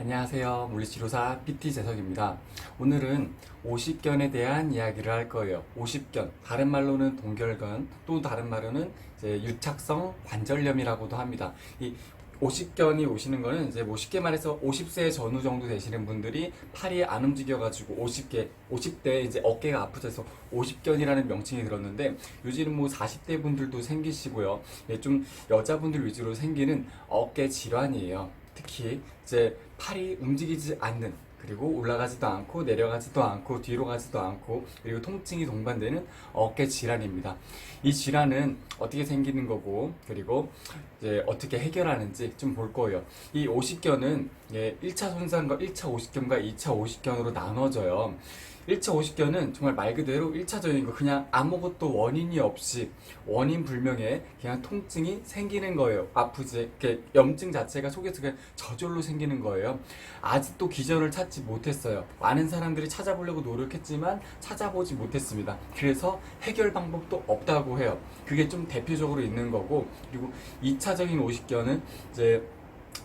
안녕하세요. 물리치료사 PT 재석입니다. 오늘은 오십견에 대한 이야기를 할 거예요. 오십견, 다른 말로는 동결견, 또 다른 말로는 이제 유착성 관절염이라고도 합니다. 이 오십견이 오시는 거는 이제 뭐 쉽게 말해서 50세 전후 정도 되시는 분들이 팔이 안 움직여가지고 50개, 50대 이제 어깨가 아프셔서 오십견이라는 명칭이 들었는데 요즘은 뭐 40대 분들도 생기시고요. 예, 좀 여자분들 위주로 생기는 어깨 질환이에요. 특히 이제 팔이 움직이지 않는 그리고 올라가지도 않고 내려가지도 않고 뒤로 가지도 않고 그리고 통증이 동반되는 어깨 질환입니다. 이 질환은 어떻게 생기는 거고 그리고 이제 어떻게 해결하는지 좀 볼 거예요. 이 오십견은 예, 1차 손상과 1차 오십견과 2차 오십견으로 나눠져요. 1차 오십견은 정말 말 그대로 1차적인 거 그냥 아무것도 원인이 없이 원인 불명의 그냥 통증이 생기는 거예요. 아프지. 이렇게 염증 자체가 속에서 그냥 저절로 생기는 거예요. 아직도 기전을 찾지 못했어요. 많은 사람들이 찾아보려고 노력했지만 찾아보지 못했습니다. 그래서 해결 방법도 없다고 해요. 그게 좀 대표적으로 있는 거고 그리고 2차적인 오십견은 이제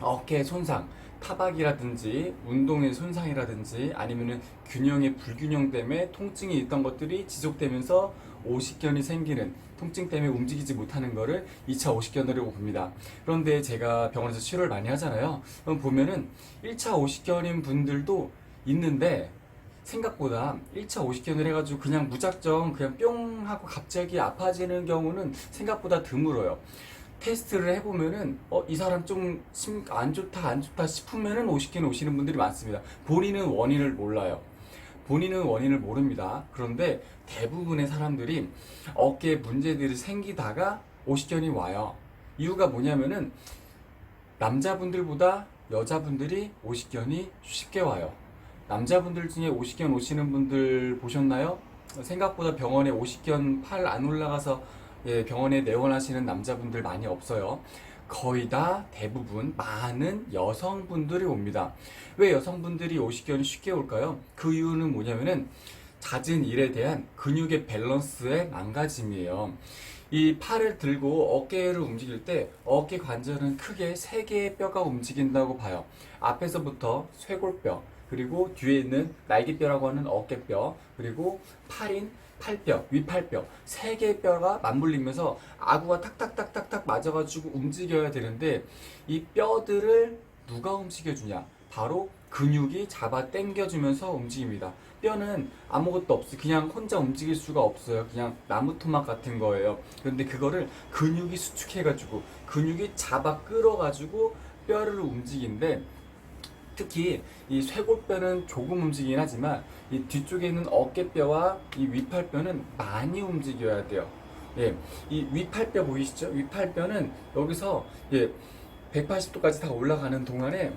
어깨 손상 타박이라든지 운동의 손상이라든지 아니면은 균형의 불균형 때문에 통증이 있던 것들이 지속되면서 오십견이 생기는 통증 때문에 움직이지 못하는 거를 2차 오십견이라고 봅니다. 그런데 제가 병원에서 치료를 많이 하잖아요. 그럼 보면은 1차 오십견인 분들도 있는데 생각보다 1차 오십견을 해가지고 그냥 무작정 그냥 뿅 하고 갑자기 아파지는 경우는 생각보다 드물어요. 테스트를 해보면은 어, 이 사람 좀 안 좋다 안 좋다 싶으면은 오십견 오시는 분들이 많습니다. 본인은 원인을 몰라요. 본인은 원인을 모릅니다. 그런데 대부분의 사람들이 어깨에 문제들이 생기다가 오십견이 와요. 이유가 뭐냐면은 남자분들보다 여자분들이 오십견이 쉽게 와요. 남자분들 중에 오십견 오시는 분들 보셨나요? 생각보다 병원에 오십견 팔 안 올라가서 예, 병원에 내원하시는 남자분들 많이 없어요. 거의 다 대부분 많은 여성분들이 옵니다. 왜 여성분들이 오십견이 쉽게 올까요? 그 이유는 뭐냐면은 잦은 일에 대한 근육의 밸런스의 망가짐이에요. 이 팔을 들고 어깨를 움직일 때 어깨 관절은 크게 세 개의 뼈가 움직인다고 봐요. 앞에서부터 쇄골뼈, 그리고 뒤에 있는 날개뼈라고 하는 어깨뼈, 그리고 팔인 팔뼈, 위팔뼈 세 개의 뼈가 맞물리면서 아구가 탁탁탁탁탁 맞아가지고 움직여야 되는데 이 뼈들을 누가 움직여주냐? 바로 근육이 잡아 당겨주면서 움직입니다. 뼈는 아무것도 없어 그냥 혼자 움직일 수가 없어요. 그냥 나무 토막 같은 거예요. 그런데 그거를 근육이 수축해가지고 근육이 잡아 끌어가지고 뼈를 움직인데 특히 이 쇄골뼈는 조금 움직이긴 하지만 이 뒤쪽에 있는 어깨뼈와 이 위팔뼈는 많이 움직여야 돼요. 예, 이 위팔뼈 보이시죠? 위팔뼈는 여기서 예, 180도까지 다 올라가는 동안에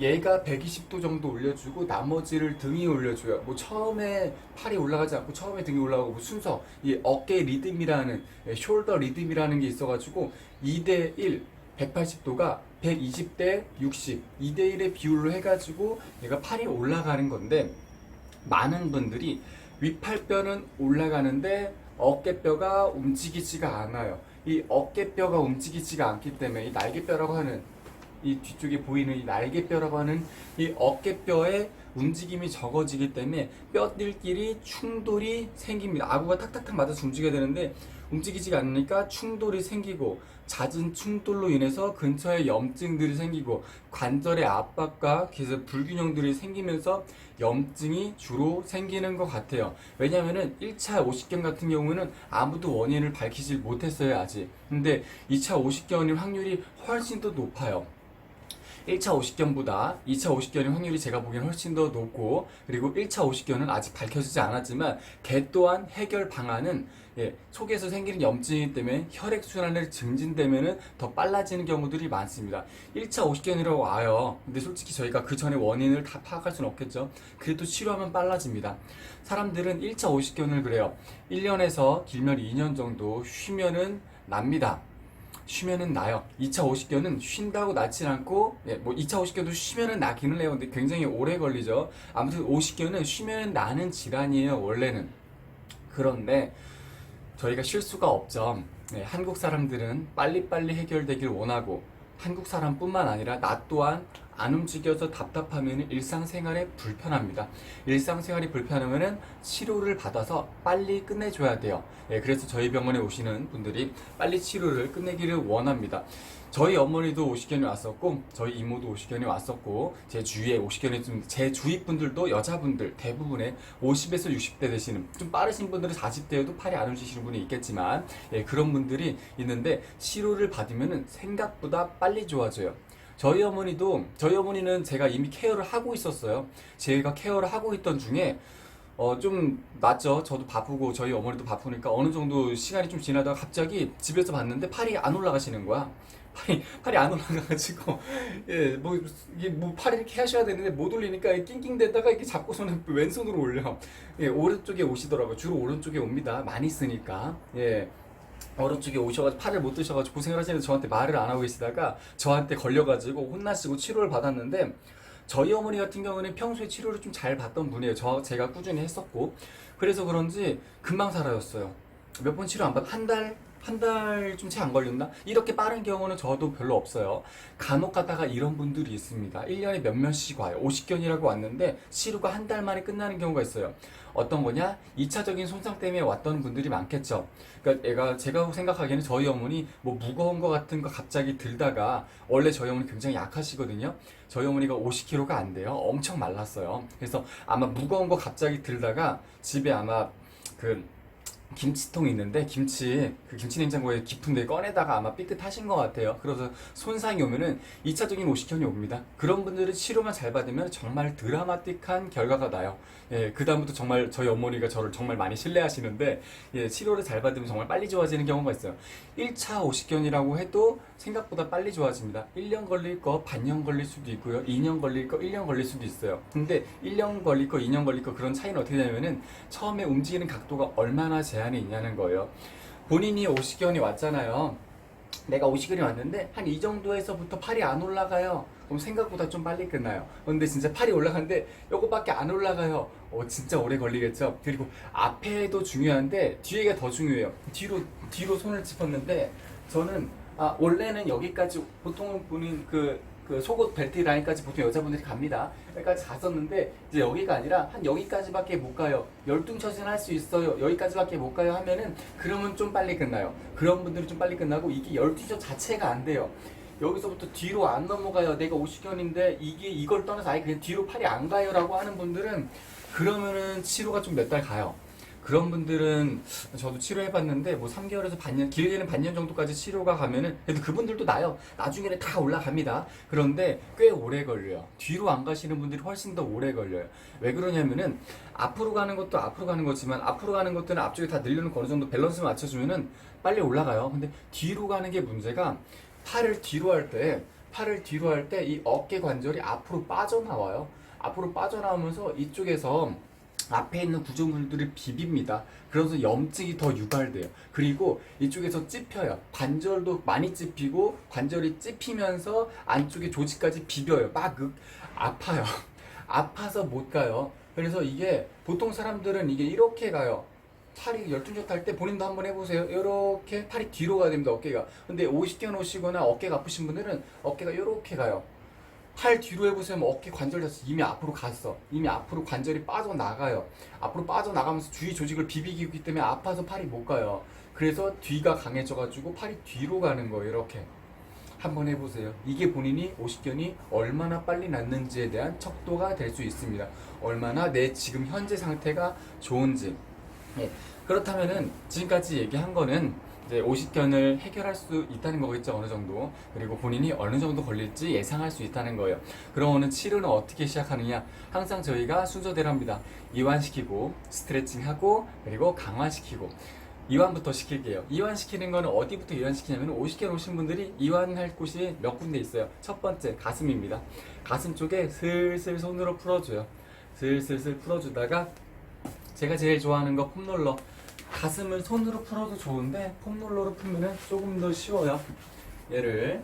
얘가 120도 정도 올려주고 나머지를 등이 올려줘요. 뭐 처음에 팔이 올라가지 않고 처음에 등이 올라가고 뭐 순서 이 어깨 리듬이라는 예, 숄더 리듬이라는 게 있어가지고 2대 1 180도가 120대 60 2대 1의 비율로 해가지고 얘가 팔이 올라가는 건데 많은 분들이 위팔뼈는 올라가는데 어깨뼈가 움직이지가 않아요. 이 어깨뼈가 움직이지가 않기 때문에 이 날개뼈라고 하는 이 뒤쪽에 보이는 이 날개뼈라고 하는 이 어깨뼈의 움직임이 적어지기 때문에 뼈들끼리 충돌이 생깁니다. 아구가 탁탁탁 맞아서 움직여야 되는데 움직이지가 않으니까 충돌이 생기고 잦은 충돌로 인해서 근처에 염증들이 생기고 관절의 압박과 그래서 불균형들이 생기면서 염증이 주로 생기는 것 같아요. 왜냐면은 1차 오십견 같은 경우는 아무도 원인을 밝히질 못했어요, 아직. 근데 2차 오십견일 확률이 훨씬 더 높아요. 1차 50견보다 2차 50견의 확률이 제가 보기엔 훨씬 더 높고 그리고 1차 50견은 아직 밝혀지지 않았지만 걔 또한 해결 방안은 예, 속에서 생기는 염증이기 때문에 혈액순환을 증진되면은 더 빨라지는 경우들이 많습니다. 1차 50견이라고 와요. 근데 솔직히 저희가 그 전에 원인을 다 파악할 수는 없겠죠. 그래도 치료하면 빨라집니다. 사람들은 1차 50견을 그래요. 1년에서 길면 2년 정도 쉬면은 납니다. 쉬면은 나요. 2차 50견은 쉰다고 낫진 않고, 예, 뭐 2차 50견도 쉬면은 나기는 해요. 근데 굉장히 오래 걸리죠. 아무튼 50견은 쉬면은 나는 질환이에요, 원래는. 그런데 저희가 쉴 수가 없죠. 네, 한국 사람들은 빨리빨리 해결되길 원하고, 한국 사람뿐만 아니라 나 또한 안 움직여서 답답하면 일상생활에 불편합니다. 일상생활이 불편하면 치료를 받아서 빨리 끝내줘야 돼요. 예, 그래서 저희 병원에 오시는 분들이 빨리 치료를 끝내기를 원합니다. 저희 어머니도 오시견이 왔었고 저희 이모도 오시견이 왔었고 제 주위에 오시견이 좀 제 주위 분들도 여자분들 대부분의 50에서 60대 되시는 좀 빠르신 분들은 40대에도 팔이 안 움직이시는 분이 있겠지만 예, 그런 분들이 있는데 치료를 받으면 생각보다 빨리 좋아져요. 저희 어머니도 저희 어머니는 제가 이미 케어를 하고 있었어요. 제가 케어를 하고 있던 중에 어 좀 낫죠. 저도 바쁘고 저희 어머니도 바쁘니까 어느 정도 시간이 좀 지나다가 갑자기 집에서 봤는데 팔이 안 올라가시는 거야. 팔이 팔이 안 올라가가지고 예 뭐 이게 뭐팔 이렇게 하셔야 되는데 못 올리니까 낑낑대다가 이렇게 잡고서는 왼손으로 올려. 예 오른쪽에 오시더라고요. 주로 오른쪽에 옵니다. 많이 쓰니까 예. 오른쪽에 오셔가지고 팔을 못 드셔가지고 고생을 하시는데 저한테 말을 안 하고 계시다가 저한테 걸려가지고 혼나시고 치료를 받았는데 저희 어머니 같은 경우는 평소에 치료를 좀 잘 받던 분이에요. 저 제가 꾸준히 했었고 그래서 그런지 금방 사라졌어요. 몇 번 치료 안 받, 한 달, 한 달 좀 채 안 걸렸나? 이렇게 빠른 경우는 저도 별로 없어요. 간혹 가다가 이런 분들이 있습니다. 1년에 몇 명씩 와요. 50견이라고 왔는데 치료가 한 달 만에 끝나는 경우가 있어요. 어떤 거냐? 2차적인 손상 때문에 왔던 분들이 많겠죠. 그러니까 얘가 제가 생각하기에는 저희 어머니 뭐 무거운 거 같은 거 갑자기 들다가 원래 저희 어머니 굉장히 약하시거든요. 저희 어머니가 50kg가 안 돼요. 엄청 말랐어요. 그래서 아마 무거운 거 갑자기 들다가 집에 아마 그 김치통이 있는데 김치 그 김치 냉장고에 깊은 데 꺼내다가 아마 삐끗하신 것 같아요. 그래서 손상이 오면은 2차적인 오식현이 옵니다. 그런 분들은 치료만 잘 받으면 정말 드라마틱한 결과가 나요. 예, 그 다음부터 정말 저희 어머니가 저를 정말 많이 신뢰하시는데 예, 치료를 잘 받으면 정말 빨리 좋아지는 경우가 있어요. 1차 오식견이라고 해도 생각보다 빨리 좋아집니다. 1년 걸릴 거 반년 걸릴 수도 있고요. 2년 걸릴 거 1년 걸릴 수도 있어요. 근데 1년 걸릴 거 2년 걸릴 거 그런 차이는 어떻게 되냐면은 처음에 움직이는 각도가 얼마나 제한 이 있냐는 거예요. 본인이 오식견이 왔잖아요. 내가 오시견이 왔는데 한 이 정도에서부터 팔이 안 올라가요. 그럼 생각보다 좀 빨리 끝나요. 근데 진짜 팔이 올라가는데 요거밖에 안 올라가요. 어 진짜 오래 걸리겠죠. 그리고 앞에도 중요한데 뒤에가 더 중요해요. 뒤로 뒤로 손을 짚었는데 저는 아 원래는 여기까지 보통 보는 그, 그 속옷 벨트 라인까지 보통 여자분들이 갑니다. 여기까지 갔었는데 이제 여기가 아니라 한 여기까지밖에 못 가요. 열중처신 할수 있어요. 여기까지밖에 못 가요 하면은 그러면 좀 빨리 끝나요. 그런 분들이 좀 빨리 끝나고 이게 열중처 자체가 안 돼요. 여기서부터 뒤로 안 넘어가요. 내가 50견인데 이게 이걸 떠나서 아예 그냥 뒤로 팔이 안 가요라고 하는 분들은 그러면은 치료가 좀 몇 달 가요. 그런 분들은 저도 치료해봤는데 뭐 3개월에서 반년 길게는 반년 정도까지 치료가 가면은 그래도 그분들도 나요. 나중에는 다 올라갑니다. 그런데 꽤 오래 걸려요. 뒤로 안 가시는 분들이 훨씬 더 오래 걸려요. 왜 그러냐면은 앞으로 가는 것도 앞으로 가는 거지만 앞으로 가는 것들은 앞쪽에 다 늘려놓고 어느 정도 밸런스 맞춰주면은 빨리 올라가요. 근데 뒤로 가는 게 문제가 팔을 뒤로 할 때 팔을 뒤로 할 때 이 어깨 관절이 앞으로 빠져나와요. 앞으로 빠져나오면서 이쪽에서 앞에 있는 구조물들을 비빕니다. 그래서 염증이 더 유발돼요. 그리고 이쪽에서 찝혀요. 관절도 많이 찝히고 관절이 찝히면서 안쪽에 조직까지 비벼요. 막 그, 아파요. 아파서 못 가요. 그래서 이게 보통 사람들은 이게 이렇게 가요. 팔이 열중적 할때 본인도 한번 해보세요. 이렇게 팔이 뒤로 가야 됩니다. 어깨가. 근데 50견 오시거나 어깨가 아프신 분들은 어깨가 이렇게 가요. 팔 뒤로 해보세요. 뭐 어깨 관절 자체 이미 앞으로 갔어. 이미 앞으로 관절이 빠져나가요. 앞으로 빠져나가면서 주위 조직을 비비기 때문에 아파서 팔이 못 가요. 그래서 뒤가 강해져가지고 팔이 뒤로 가는 거예요. 이렇게. 한번 해보세요. 이게 본인이 오십견이 얼마나 빨리 낫는지에 대한 척도가 될 수 있습니다. 얼마나 내 지금 현재 상태가 좋은지. 예. 그렇다면은 지금까지 얘기한 거는 이제 오십견을 해결할 수 있다는 거겠죠 어느 정도. 그리고 본인이 어느 정도 걸릴지 예상할 수 있다는 거예요. 그러면은 치료는 어떻게 시작하느냐? 항상 저희가 순서대로 합니다. 이완시키고 스트레칭하고 그리고 강화시키고. 이완부터 시킬게요. 이완시키는 거는 어디부터 이완시키냐면 오십견 오신 분들이 이완할 곳이 몇 군데 있어요. 첫 번째 가슴입니다. 가슴 쪽에 슬슬 손으로 풀어줘요. 슬슬슬 풀어주다가 제가 제일 좋아하는 거 폼롤러 가슴을 손으로 풀어도 좋은데 폼롤러로 풀면은 조금 더 쉬워요. 얘를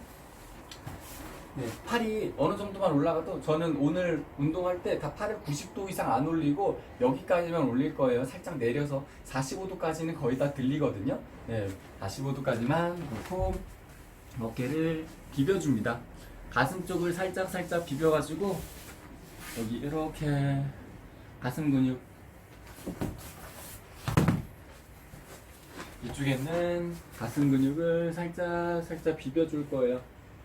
네, 팔이 어느 정도만 올라가도 저는 오늘 운동할 때 다 팔을 90도 이상 안 올리고 여기까지만 올릴 거예요. 살짝 내려서 45도까지는 거의 다 들리거든요. 네, 45도까지만 놓고 어깨를 비벼줍니다. 가슴 쪽을 살짝 살짝 비벼가지고 여기 이렇게 가슴 근육 이쪽에는 가슴 근육을 살짝 살짝 비벼줄 거예요.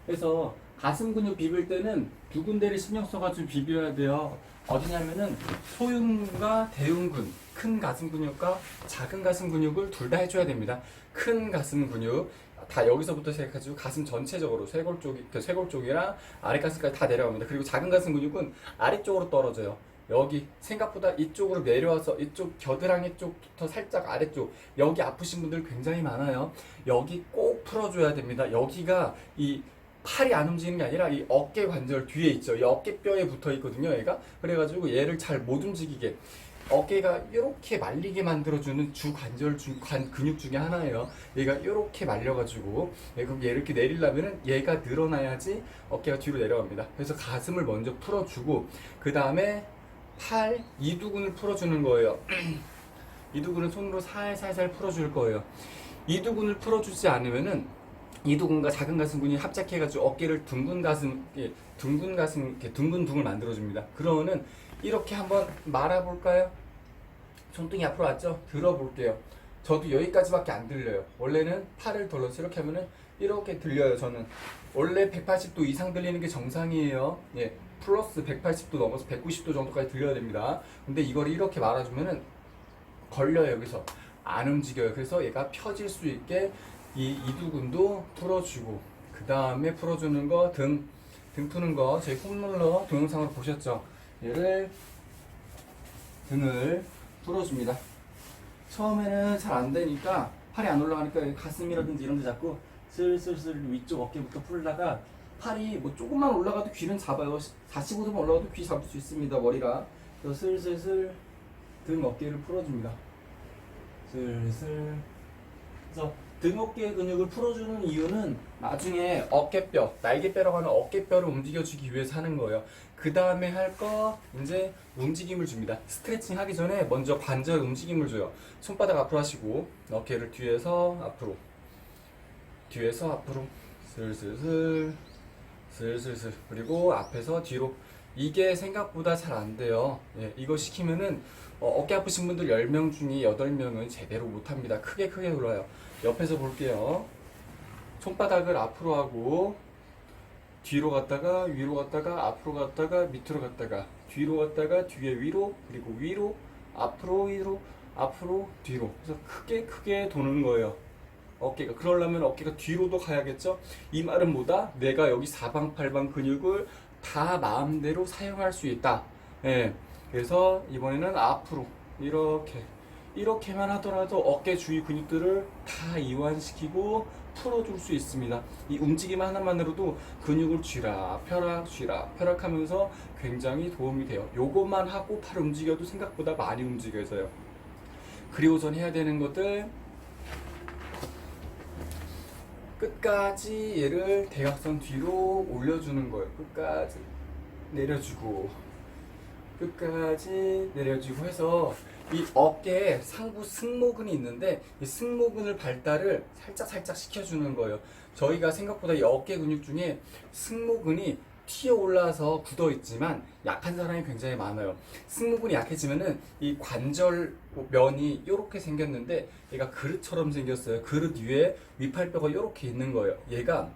그래서 가슴 근육 비빌 때는 두 군데를 신경 써가지고 비벼야 돼요. 어디냐면은 소흉과 대흉근, 큰 가슴 근육과 작은 가슴 근육을 둘 다 해줘야 됩니다. 큰 가슴 근육 다 여기서부터 시작해가지고 가슴 전체적으로 쇄골 쪽이 그 쇄골 쪽이랑 아래 가슴까지 다 내려갑니다. 그리고 작은 가슴 근육은 아래쪽으로 떨어져요. 여기 생각보다 이쪽으로 내려와서 이쪽 겨드랑이 쪽부터 살짝 아래쪽 여기 아프신 분들 굉장히 많아요. 여기 꼭 풀어줘야 됩니다. 여기가 이 팔이 안 움직이는 게 아니라 이 어깨 관절 뒤에 있죠. 이 어깨뼈에 붙어 있거든요. 얘가 그래가지고 얘를 잘 못 움직이게 어깨가 이렇게 말리게 만들어주는 주 관절 중관 근육 중에 하나예요. 얘가 이렇게 말려가지고 예, 그럼 얘를 이렇게 내리려면은 얘가 늘어나야지 어깨가 뒤로 내려갑니다. 그래서 가슴을 먼저 풀어주고 그 다음에 팔 이두근을 풀어주는 거예요. 이두근은 손으로 살살살 풀어줄 거예요. 이두근을 풀어주지 않으면은 이두근과 작은 가슴근이 합작해가지고 어깨를 둥근 가슴, 예, 둥근 가슴, 이렇게 둥근 둥을 만들어줍니다. 그러면은 이렇게 한번 말아볼까요? 손등이 앞으로 왔죠? 들어볼게요. 저도 여기까지밖에 안 들려요. 원래는 팔을 돌려서 이렇게 하면은 이렇게 들려요. 저는 원래 180도 이상 들리는 게 정상이에요. 예, 플러스 180도 넘어서 190도 정도까지 들려야 됩니다. 근데 이걸 이렇게 말아주면은 걸려요 여기서 안 움직여요. 그래서 얘가 펴질 수 있게 이 이두근도 풀어주고 그 다음에 풀어주는 거 등 등 푸는 거 저희 홈롤러 동영상으로 보셨죠? 얘를 등을 풀어줍니다. 처음에는 잘 안 되니까 팔이 안 올라가니까 가슴이라든지 이런 데 잡고 슬슬슬 위쪽 어깨부터 풀다가 팔이 뭐 조금만 올라가도 귀는 잡아요. 45도만 올라가도 귀 잡을 수 있습니다. 머리가. 그래서 슬슬슬 등 어깨를 풀어줍니다. 슬슬. 그래서 등 어깨 근육을 풀어주는 이유는 나중에 어깨뼈, 날개뼈라고 하는 어깨뼈를 움직여주기 위해서 하는 거예요. 그 다음에 할 거 이제 움직임을 줍니다. 스트레칭 하기 전에 먼저 관절 움직임을 줘요. 손바닥 앞으로 하시고 어깨를 뒤에서 앞으로, 뒤에서 앞으로, 슬슬슬, 슬슬슬 그리고 앞에서 뒤로. 이게 생각보다 잘 안 돼요. 예, 이거 시키면은 어, 어깨 아프신 분들 10명 중에 8명은 제대로 못합니다. 크게 크게 돌아요. 옆에서 볼게요. 손바닥을 앞으로 하고 뒤로 갔다가 위로 갔다가 앞으로 갔다가 밑으로 갔다가 뒤로 갔다가 뒤에 위로 그리고 위로 앞으로 위로 앞으로 뒤로 그래서 크게 크게 도는 거예요. 어깨가 그러려면 어깨가 뒤로도 가야겠죠. 이 말은 뭐다? 내가 여기 사방팔방 근육을 다 마음대로 사용할 수 있다. 예. 그래서 이번에는 앞으로 이렇게 이렇게만 하더라도 어깨 주위 근육들을 다 이완시키고 풀어줄 수 있습니다. 이 움직임 하나만으로도 근육을 쥐라 펴라 쥐라 펴락 하면서 굉장히 도움이 돼요. 요것만 하고 팔 움직여도 생각보다 많이 움직여져요. 그리고 전 해야 되는 것들 끝까지 얘를 대각선 뒤로 올려주는 거예요. 끝까지 내려주고 끝까지 내려주고 해서 이 어깨에 상부 승모근이 있는데 이 승모근을 발달을 살짝 살짝 시켜주는 거예요. 저희가 생각보다 이 어깨 근육 중에 승모근이 튀어 올라서 굳어 있지만 약한 사람이 굉장히 많아요. 승모근이 약해지면은 이 관절 면이 이렇게 생겼는데 얘가 그릇처럼 생겼어요. 그릇 위에 위팔뼈가 이렇게 있는 거예요. 얘가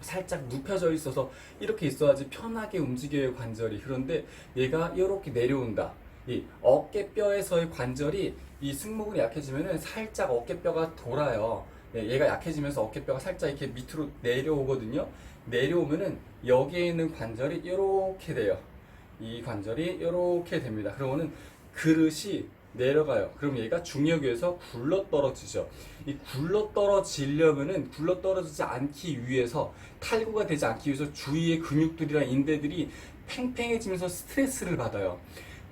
살짝 눕혀져 있어서 이렇게 있어야지 편하게 움직여요 관절이 그런데 얘가 이렇게 내려온다 이 어깨뼈에서의 관절이 이 승모근이 약해지면은 살짝 어깨뼈가 돌아요 예, 얘가 약해지면서 어깨뼈가 살짝 이렇게 밑으로 내려오거든요 내려오면은 여기에 있는 관절이 이렇게 돼요 이 관절이 이렇게 됩니다 그러면은 그릇이 내려가요. 그럼 얘가 중력에서 굴러 떨어지죠. 이 굴러 떨어지려면은 굴러 떨어지지 않기 위해서 탈구가 되지 않기 위해서 주위의 근육들이랑 인대들이 팽팽해지면서 스트레스를 받아요.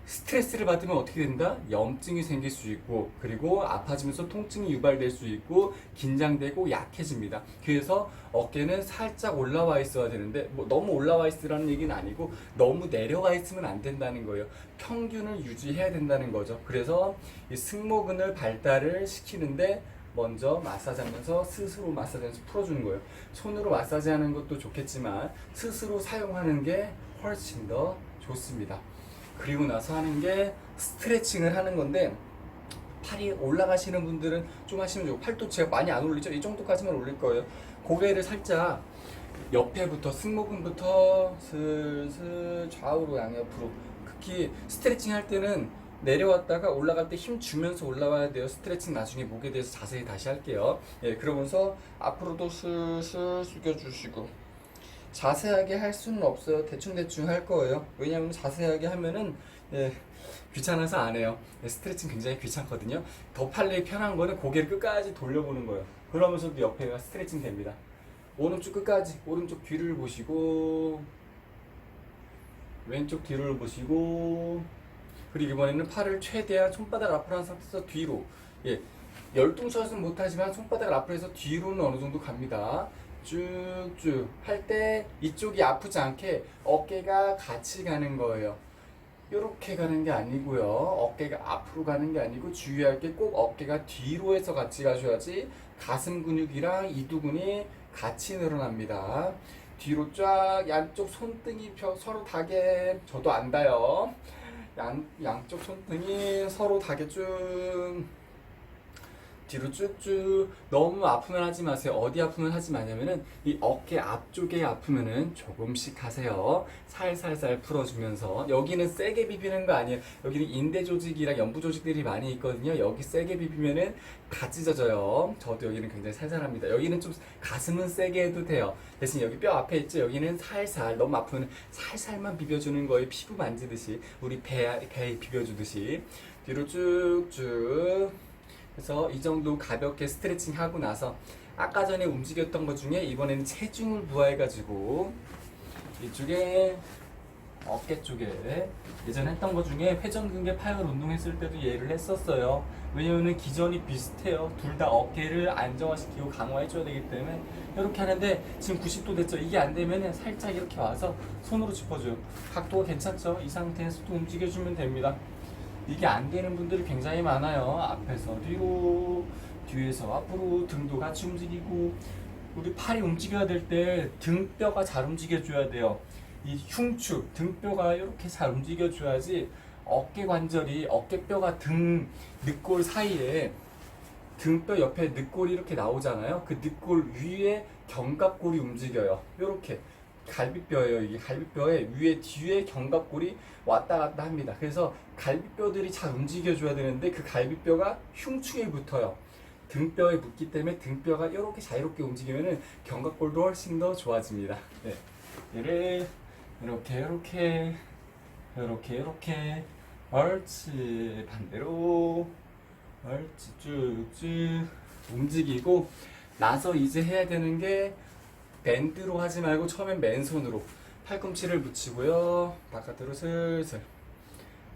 스트레스를 받으면 어떻게 된다? 염증이 생길 수 있고 그리고 아파지면서 통증이 유발될 수 있고 긴장되고 약해집니다. 그래서 어깨는 살짝 올라와 있어야 되는데 뭐 너무 올라와 있으라는 얘기는 아니고 너무 내려와 있으면 안 된다는 거예요. 평균을 유지해야 된다는 거죠. 그래서 이 승모근을 발달을 시키는데 먼저 마사지하면서 스스로 마사지하면서 풀어주는 거예요. 손으로 마사지하는 것도 좋겠지만 스스로 사용하는 게 훨씬 더 좋습니다. 그리고 나서 하는 게 스트레칭을 하는 건데 팔이 올라가시는 분들은 좀 하시면 좋고 팔도 제가 많이 안 올리죠? 이 정도까지만 올릴 거예요. 고개를 살짝 옆에부터 승모근부터 슬슬 좌우로 양옆으로 특히 스트레칭 할 때는 내려왔다가 올라갈 때 힘 주면서 올라와야 돼요. 스트레칭 나중에 목에 대해서 자세히 다시 할게요. 예, 그러면서 앞으로도 슬슬 숙여주시고 자세하게 할 수는 없어요. 대충대충 할 거예요. 왜냐면 자세하게 하면은 예, 귀찮아서 안 해요. 예, 스트레칭 굉장히 귀찮거든요. 더 팔레이 편한 거는 고개를 끝까지 돌려보는 거예요. 그러면서도 옆에가 스트레칭 됩니다. 오른쪽 끝까지 오른쪽 뒤를 보시고 왼쪽 뒤를 보시고 그리고 이번에는 팔을 최대한 손바닥 앞으로 한 상태에서 뒤로 예 열뚱샷은 못하지만 손바닥 앞으로 해서 뒤로는 어느 정도 갑니다 쭉쭉 할 때 이쪽이 아프지 않게 어깨가 같이 가는 거예요. 이렇게 가는 게 아니고요. 어깨가 앞으로 가는 게 아니고 주의할 게 꼭 어깨가 뒤로 해서 같이 가셔야지 가슴 근육이랑 이두근이 같이 늘어납니다. 뒤로 쫙 양쪽 손등이 펴- 서로 닿게. 저도 안 닿아요. 양, 양쪽 손등이 서로 닿게 쭉 뒤로 쭉쭉 너무 아프면 하지 마세요. 어디 아프면 하지 마냐면은 이 어깨 앞쪽에 아프면은 조금씩 하세요. 살살살 풀어주면서 여기는 세게 비비는 거 아니에요. 여기는 인대 조직이랑 연부 조직들이 많이 있거든요. 여기 세게 비비면은 다 찢어져요. 저도 여기는 굉장히 살살합니다. 여기는 좀 가슴은 세게 해도 돼요. 대신 여기 뼈 앞에 있죠. 여기는 살살 너무 아프면 살살만 비벼주는 거예요. 피부 만지듯이 우리 배 배에 비벼주듯이 뒤로 쭉쭉 그래서 이 정도 가볍게 스트레칭 하고 나서 아까 전에 움직였던 것 중에 이번에는 체중을 부하해가지고 이쪽에 어깨 쪽에 예전에 했던 것 중에 회전근개 파열 운동했을 때도 얘를 했었어요. 왜냐면은 기전이 비슷해요. 둘 다 어깨를 안정화시키고 강화해줘야 되기 때문에 이렇게 하는데 지금 90도 됐죠. 이게 안 되면은 살짝 이렇게 와서 손으로 짚어줘요. 각도가 괜찮죠? 이 상태에서도 움직여주면 됩니다. 이게 안 되는 분들이 굉장히 많아요. 앞에서 뒤로, 뒤에서 앞으로 등도 같이 움직이고 우리 팔이 움직여야 될 때 등뼈가 잘 움직여줘야 돼요. 이 흉추, 등뼈가 이렇게 잘 움직여줘야지 어깨 관절이 어깨뼈가 등 늑골 사이에 등뼈 옆에 늑골이 이렇게 나오잖아요. 그 늑골 위에 견갑골이 움직여요. 이렇게 갈비뼈예요. 이게 갈비뼈에 위에 뒤에 견갑골이 왔다 갔다 합니다. 그래서 갈비뼈들이 잘 움직여줘야 되는데 그 갈비뼈가 흉추에 붙어요. 등뼈에 붙기 때문에 등뼈가 이렇게 자유롭게 움직이면은 견갑골도 훨씬 더 좋아집니다. 네. 얘를 이렇게 이렇게 이렇게 이렇게 옳지 반대로 옳지 쭉쭉 움직이고 나서 이제 해야 되는 게 밴드로 하지 말고 처음엔 맨손으로 팔꿈치를 붙이고요. 바깥으로 슬슬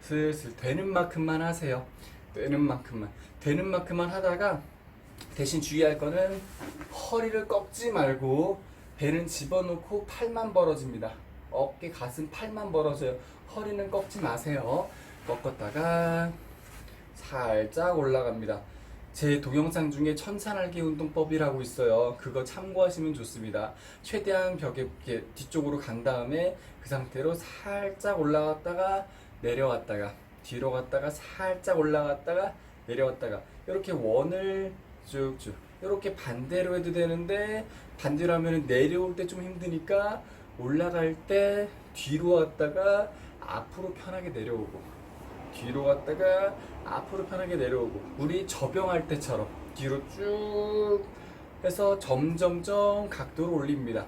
슬슬 되는 만큼만 하세요. 되는 만큼만. 되는 만큼만 하다가 대신 주의할 거는 허리를 꺾지 말고 배는 집어넣고 팔만 벌어집니다. 어깨 가슴 팔만 벌어져요. 허리는 꺾지 마세요. 꺾었다가 살짝 올라갑니다 제 동영상 중에 천산알기 운동법이라고 있어요. 그거 참고하시면 좋습니다. 최대한 벽에 뒤쪽으로 간 다음에 그 상태로 살짝 올라갔다가 내려왔다가 뒤로 갔다가 살짝 올라갔다가 내려왔다가 이렇게 원을 쭉쭉 이렇게 반대로 해도 되는데 반대로 하면 내려올 때 좀 힘드니까 올라갈 때 뒤로 왔다가 앞으로 편하게 내려오고 뒤로 갔다가 앞으로 편하게 내려오고 우리 접영할 때처럼 뒤로 쭉 해서 점점점 각도를 올립니다.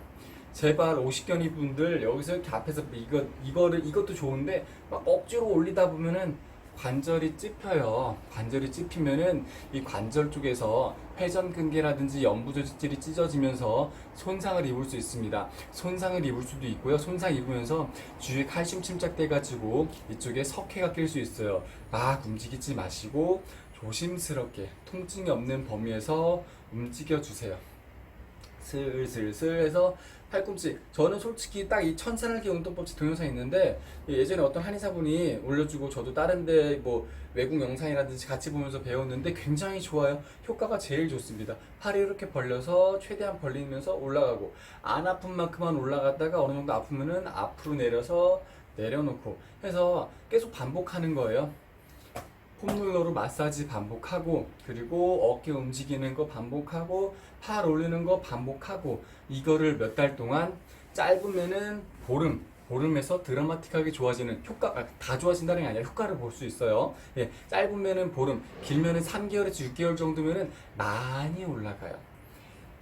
제발 50견이 분들 여기서 이렇게 앞에서 이거 이거를 이것도 좋은데 막 억지로 올리다 보면은 관절이 찝혀요. 관절이 찝히면은 이 관절 쪽에서 회전근개라든지 연부조직들이 찢어지면서 손상을 입을 수 있습니다. 손상을 입을 수도 있고요. 손상 입으면서 주위에 칼슘 침착돼가지고 이쪽에 석회가 낄 수 있어요. 막 움직이지 마시고 조심스럽게 통증이 없는 범위에서 움직여 주세요. 슬슬슬 해서 팔꿈치. 저는 솔직히 딱 이 천사날개 운동법칙 동영상이 있는데 예전에 어떤 한의사분이 올려주고 저도 다른데 뭐 외국 영상이라든지 같이 보면서 배웠는데 굉장히 좋아요. 효과가 제일 좋습니다. 팔이 이렇게 벌려서 최대한 벌리면서 올라가고 안 아픈 만큼만 올라갔다가 어느 정도 아프면은 앞으로 내려서 내려놓고 해서 계속 반복하는 거예요. 폼롤러로 마사지 반복하고 그리고 어깨 움직이는 거 반복하고 팔 올리는 거 반복하고 이거를 몇 달 동안 짧으면은 보름 보름에서 드라마틱하게 좋아지는 효과 아, 다 좋아진다는 게 아니라 효과를 볼 수 있어요. 예, 짧으면은 보름, 길면은 3개월에서 6개월 정도면은 많이 올라가요.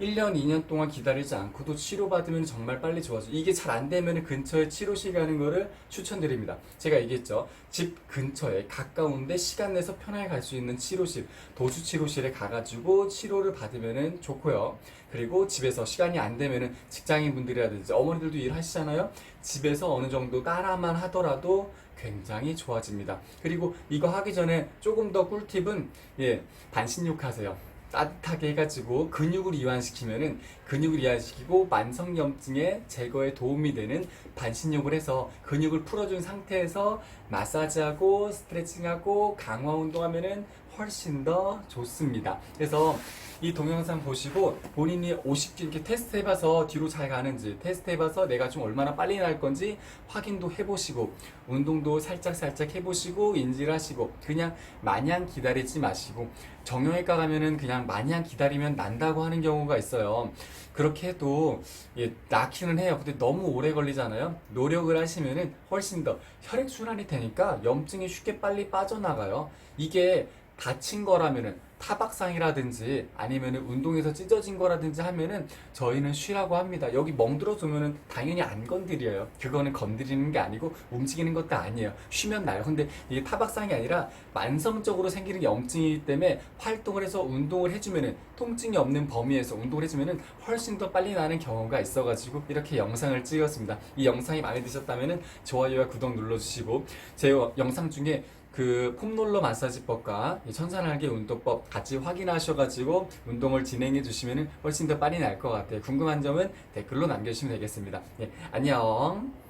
1년, 2년 동안 기다리지 않고도 치료받으면 정말 빨리 좋아져. 이게 잘 안 되면 근처에 치료실 가는 거를 추천드립니다. 제가 얘기했죠. 집 근처에 가까운데 시간 내서 편하게 갈 수 있는 치료실, 도수 치료실에 가가지고 치료를 받으면 좋고요. 그리고 집에서 시간이 안 되면은 직장인 분들이라든지 어머니들도 일하시잖아요. 집에서 어느 정도 따라만 하더라도 굉장히 좋아집니다. 그리고 이거 하기 전에 조금 더 꿀팁은 예, 반신욕 하세요. 따뜻하게 해가지고 근육을 이완시키면은 근육을 이완시키고 만성염증의 제거에 도움이 되는 반신욕을 해서 근육을 풀어준 상태에서 마사지하고 스트레칭하고 강화 운동하면은 훨씬 더 좋습니다. 그래서 이 동영상 보시고 본인이 50개 이렇게 테스트 해봐서 뒤로 잘 가는지 테스트 해봐서 내가 좀 얼마나 빨리 날 건지 확인도 해보시고 운동도 살짝 살짝 해보시고 인지를 하시고 그냥 마냥 기다리지 마시고 정형외과 가면은 그냥 마냥 기다리면 난다고 하는 경우가 있어요. 그렇게 해도 예, 낳기는 해요. 근데 너무 오래 걸리잖아요. 노력을 하시면은 훨씬 더 혈액 순환이 되니까 염증이 쉽게 빨리 빠져나가요. 이게 다친 거라면은 타박상이라든지 아니면은 운동에서 찢어진 거라든지 하면은 저희는 쉬라고 합니다. 여기 멍들어 두면은 당연히 안 건드려요. 그거는 건드리는 게 아니고 움직이는 것도 아니에요. 쉬면 나요. 근데 이게 타박상이 아니라 만성적으로 생기는 염증이기 때문에 활동을 해서 운동을 해주면은 통증이 없는 범위에서 운동을 해주면은 훨씬 더 빨리 나는 경우가 있어가지고 이렇게 영상을 찍었습니다. 이 영상이 마음에 드셨다면은 좋아요와 구독 눌러주시고 제 영상 중에 그 폼롤러 마사지법과 이 천산알개 운동법 같이 확인하셔가지고 운동을 진행해 주시면 훨씬 더 빨리 날 것 같아요. 궁금한 점은 댓글로 남겨주시면 되겠습니다. 예, 안녕.